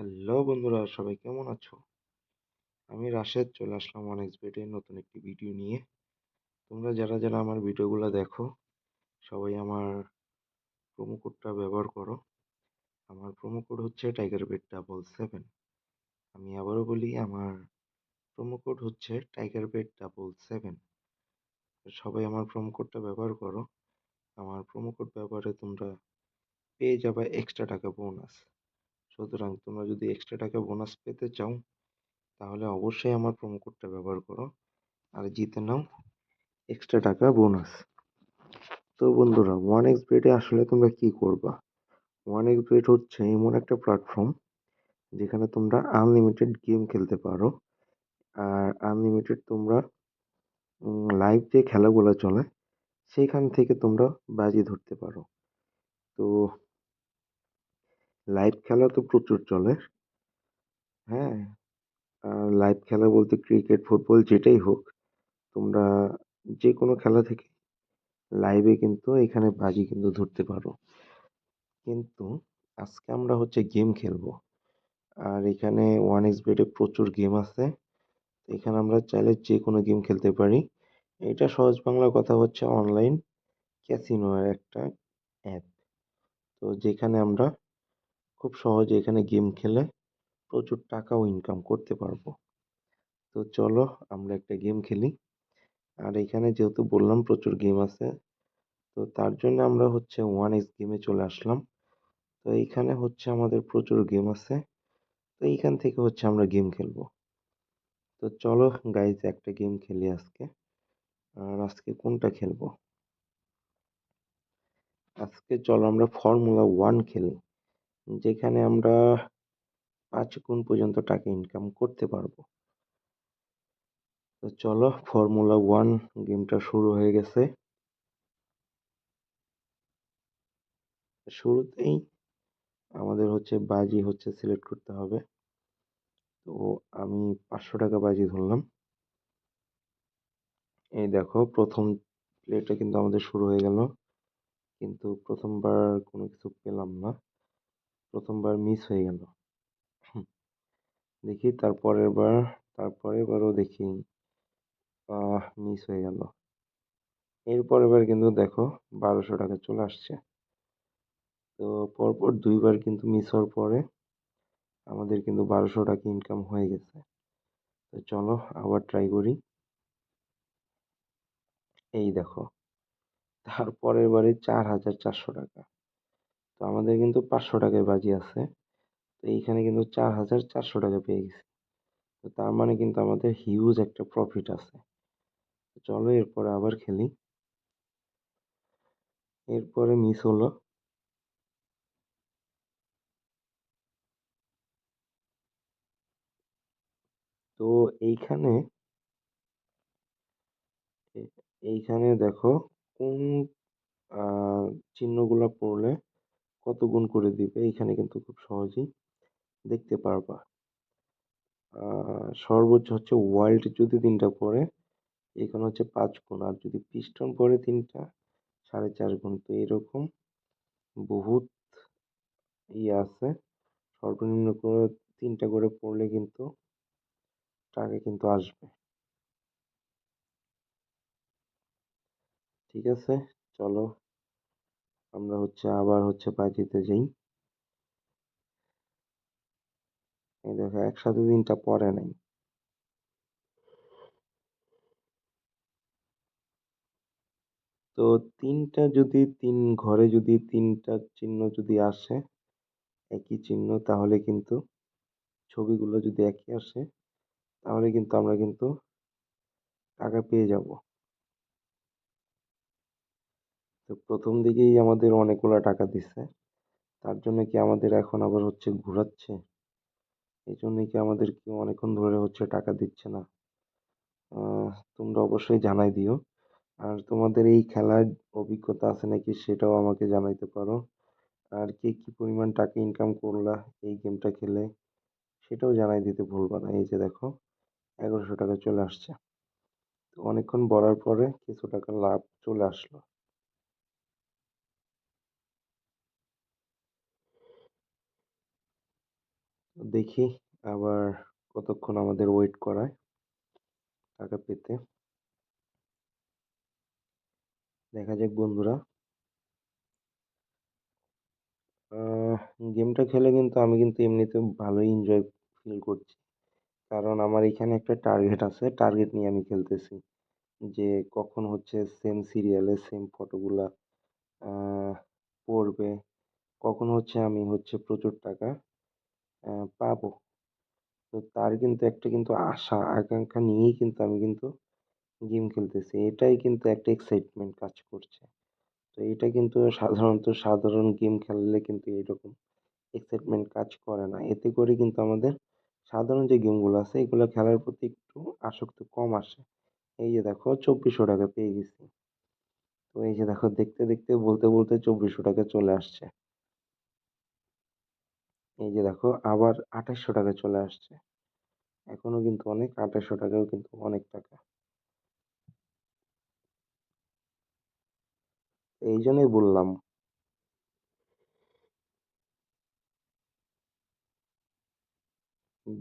Hello বন্ধুরা, সবাই কেমন আছো? আমি রাশেদ, চলে আসলাম ওয়ান এক্সবেটের নতুন একটি ভিডিও নিয়ে। তোমরা যারা যারা আমার ভিডিওগুলো দেখো, সবাই আমার প্রোমো কোডটা ব্যবহার করো। আমার প্রোমো কোড হচ্ছে টাইগার বেড ডাবল সেভেন আমি আবারও বলি, আমার প্রোমো কোড হচ্ছে টাইগার বেড ডাবল সেভেন সবাই আমার প্রোমো কোডটা ব্যবহার করো। আমার প্রোমো কোড ব্যবহারে তোমরা পেয়ে যাবে এক্সট্রা টাকা বোনাস সুতরাং তোমরা যদি এক্সট্রা টাকা বোনাস পেতে চাও, তাহলে অবশ্যই আমার প্রোমো কোডটা ব্যবহার করো। আর জিতে নাও এক্সট্রা টাকা বোনাস তো বন্ধুরা ওয়ান এক্স বেডে আসলে তোমরা কি করবা? ওয়ান এক্স বেড হচ্ছে এমন একটা প্ল্যাটফর্ম যেখানে তোমরা আনলিমিটেড গেম খেলতে পারো। আর আনলিমিটেড তোমরা লাইভ যে খেলাগুলো চলে সেইখান থেকে তোমরা বাজি ধরতে পারো। তো লাইভ খেলা তো প্রচুর চলে। হ্যাঁ আর লাইভ খেলা বলতে ক্রিকেট ফুটবল যেটাই হোক, তোমরা যে কোনো খেলা থেকে লাইভে কিন্তু এখানে বাজি কিন্তু ধরতে পারো। কিন্তু আজকে আমরা হচ্ছে গেম খেলব। আর এখানে ওয়ান এক্স বেডে প্রচুর গেম আছে। এখানে আমরা চাইলে যে কোনো গেম খেলতে পারি। এটা সহজ বাংলা কথা হচ্ছে অনলাইন ক্যাসিনো একটা অ্যাপ তো যেখানে আমরা খুব সহজে এখানে গেম খেলে প্রচুর টাকাও ইনকাম করতে পারব। তো চলো আমরা একটা গেম খেলি। আর এখানে যেহেতু বললাম প্রচুর গেম আছে, তো তার জন্য আমরা হচ্ছে ওয়ান এক্স গেমে চলে আসলাম। তো এইখানে হচ্ছে আমাদের প্রচুর গেম আছে, তো এইখান থেকে হচ্ছে আমরা গেম খেলব। তো চলো গাইজ একটা গেম খেলি আজকে। আর আজকে কোনটা খেলব? আজকে চলো আমরা ফর্মুলা ওয়ান খেলি। যেখানে আমরা পাঁচ গুণ পর্যন্ত টাকা ইনকাম করতে পারব। তো চলো ফর্মুলা ওয়ান গেমটা শুরু হয়ে গেছে। শুরুতেই আমাদের হচ্ছে বাজি হচ্ছে সিলেক্ট করতে হবে। তো আমি পাঁচশো টাকা বাজি ধরলাম। এই দেখো, প্রথম প্লেটা কিন্তু আমাদের শুরু হয়ে গেল। কিন্তু প্রথমবার কোনো কিছু পেলাম না। প্রথমবার মিস হয়ে গেল। দেখি তারপরের বার, তারপরের বারও দেখি মিস হয়ে গেল। এরপরের বার কিন্তু দেখো বারোশো টাকা চলে আসছে। তো পরপর দুইবার কিন্তু মিস হওয়ার পরে আমাদের কিন্তু বারোশো টাকা ইনকাম হয়ে গেছে। তো চলো আবার ট্রাই করি। এই দেখো, তারপরের বারে চার হাজার চারশো টাকা। তো আমাদের কিন্তু পাঁচশো টাকায় বাজি আছে। তো এইখানে কিন্তু চার হাজার চারশো টাকা পেয়ে গেছি। তো তার মানে কিন্তু আমাদের হিউজ একটা প্রফিট আছে। চলো এরপরে আবার খেলি। এরপরে মিস হলো। তো এইখানে এইখানে দেখো কোন চিহ্নগুলো পড়লে কত গুণ করে দিবে, এইখানে কিন্তু খুব সহজেই দেখতে পারবা। সর্বোচ্চ হচ্ছে ওয়ার্ল্ড যদি তিনটা পড়ে, এখানে হচ্ছে পাঁচ গুণ, আর যদি পিস্টন পড়ে তিনটা, সাড়ে চার গুণ। তো এরকম বহুত ইয়ে আছে, সর্বনিম্ন করে তিনটা করে পড়লে কিন্তু টাকা কিন্তু আসবে। ঠিক আছে, চলো আমরা হচ্ছে আবার হচ্ছে বাজিতে যাই। এই দেখো, একসাথে তিনটা পরে নাই। তো তিনটা যদি, তিন ঘরে যদি তিনটা চিহ্ন যদি আসে, একই চিহ্ন, তাহলে কিন্তু ছবিগুলো যদি একই আসে, তাহলে কিন্তু আমরা কিন্তু টাকা পেয়ে যাব। তো প্রথম দিকেই আমাদের অনেকগুলো টাকা দিছে। তার জন্য কি আমাদের এখন আবার হচ্ছে ঘোরাচ্ছে? এই জন্যই কি আমাদের কি অনেকক্ষণ ধরে হচ্ছে টাকা দিচ্ছে না? তোমরা অবশ্যই জানাই দিও। আর তোমাদের এই খেলার অভিজ্ঞতা আছে নাকি সেটাও আমাকে জানাইতে পারো। আর কে কী পরিমাণ টাকা ইনকাম করলা এই গেমটা খেলে সেটাও জানাই দিতে ভুলবা না। এই যে দেখো, এগারোশো টাকা চলে আসছে। তো অনেকক্ষণ বলার পরে কিছু টাকা লাভ চলে আসলো। দেখি আবার কতক্ষণ আমাদের ওয়েট করায় টাকা পেতে। দেখা যাক বন্ধুরা। গেমটা খেলে কিন্তু আমি কিন্তু এমনিতে ভালোই এনজয় ফিল করছি। কারণ আমার এখানে একটা টার্গেট আছে টার্গেট নিয়ে আমি খেলতেছি। যে কখন হচ্ছে সেম সিরিয়ালে সেম ফটোগুলা পড়বে, কখন হচ্ছে আমি হচ্ছে প্রচুর টাকা পাবো। তো তার কিন্তু একটা কিন্তু আশা, আকাঙ্ক্ষা নিয়েই কিন্তু আমি কিন্তু গেম খেলতেছি। এটাই কিন্তু একটা এক্সাইটমেন্ট কাজ করছে। তো এটা কিন্তু সাধারণত সাধারণ গেম খেললে কিন্তু এরকম এক্সাইটমেন্ট কাজ করে না। এতে করে কিন্তু আমাদের সাধারণ যে গেমগুলো আছে, এগুলো খেলার প্রতি একটু আসক্তি কম আসে। এই যে দেখো, চব্বিশশো টাকা পেয়ে গেছি। তো এই যে দেখো, দেখতে দেখতে, বলতে বলতে চব্বিশশো টাকা চলে আসছে। এই যে দেখো, আবার আঠাশশো টাকা চলে আসছে। এখনও কিন্তু অনেক, আঠাশশো টাকাও কিন্তু অনেক টাকা। এই জন্যই বললাম।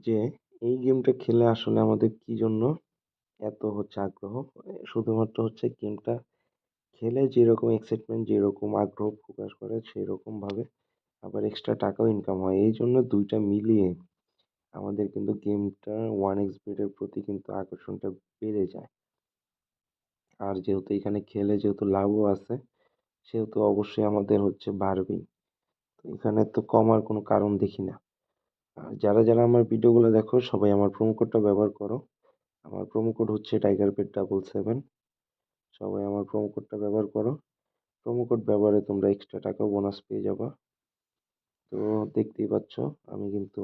যে এই গেমটা খেলে আসলে আমাদের কি জন্য এত হচ্ছে আগ্রহ? শুধুমাত্র হচ্ছে গেমটা খেলে যেরকম এক্সাইটমেন্ট যেরকম আগ্রহ প্রকাশ করে, সেরকমভাবে আবার এক্সট্রা টাকাও ইনকাম হয়। এই জন্য দুইটা মিলিয়ে আমাদের কিন্তু গেমটা ওয়ান এক্স বেডের প্রতি কিন্তু আকর্ষণটা বেড়ে যায়। আর যেহেতু এখানে খেলে যেহেতু লাভও আছে, সেহেতু অবশ্যই আমাদের হচ্ছে বাড়বেই। এখানে তো কমার কোনো কারণ দেখি না। আর যারা যারা আমার ভিডিওগুলো দেখো, সবাই আমার প্রোমো কোডটা ব্যবহার করো। আমার প্রোমো কোড হচ্ছে টাইগার পেট ডাবল সেভেন সবাই আমার প্রোমো কোডটা ব্যবহার করো। প্রোমো কোড ব্যবহারে তোমরা এক্সট্রা টাকাও বোনাস পেয়ে যাবা। তো দেখতেই পাচ্ছ, আমি কিন্তু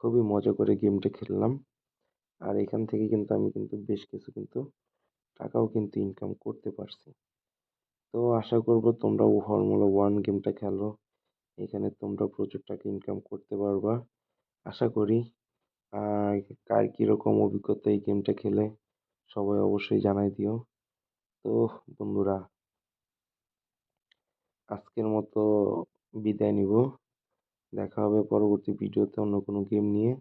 খুবই মজা করে গেমটা খেললাম। আর এখান থেকে কিন্তু আমি কিন্তু বেশ কিছু কিন্তু টাকাও কিন্তু ইনকাম করতে পারছি। তো আশা করব তোমরাও ফর্মুলা ওয়ান গেমটা খেলো। এখানে তোমরা প্রচুর টাকা ইনকাম করতে পারবা, আশা করি। আর কার কীরকম অভিজ্ঞতা এই গেমটা খেলে, সবাই অবশ্যই জানাই দিও। তো বন্ধুরা, আজকের মতো বিদায় নিব। দেখা হবে পরবর্তী ভিডিওতে অন্য কোনো গেম নিয়ে।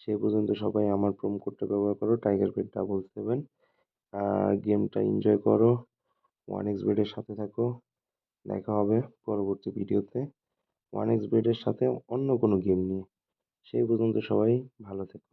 সেই পর্যন্ত সবাই আমার প্রোম কোডটা ব্যবহার করো টাইগার পেট ডাবল সেভেন আর গেমটা এনজয় করো ওয়ান এক্স বেডের সাথে থাকো। দেখা হবে পরবর্তী ভিডিওতে ওয়ান এক্স বেডের সাথে অন্য কোনো গেম নিয়ে। সেই পর্যন্ত সবাই ভালো থেকো।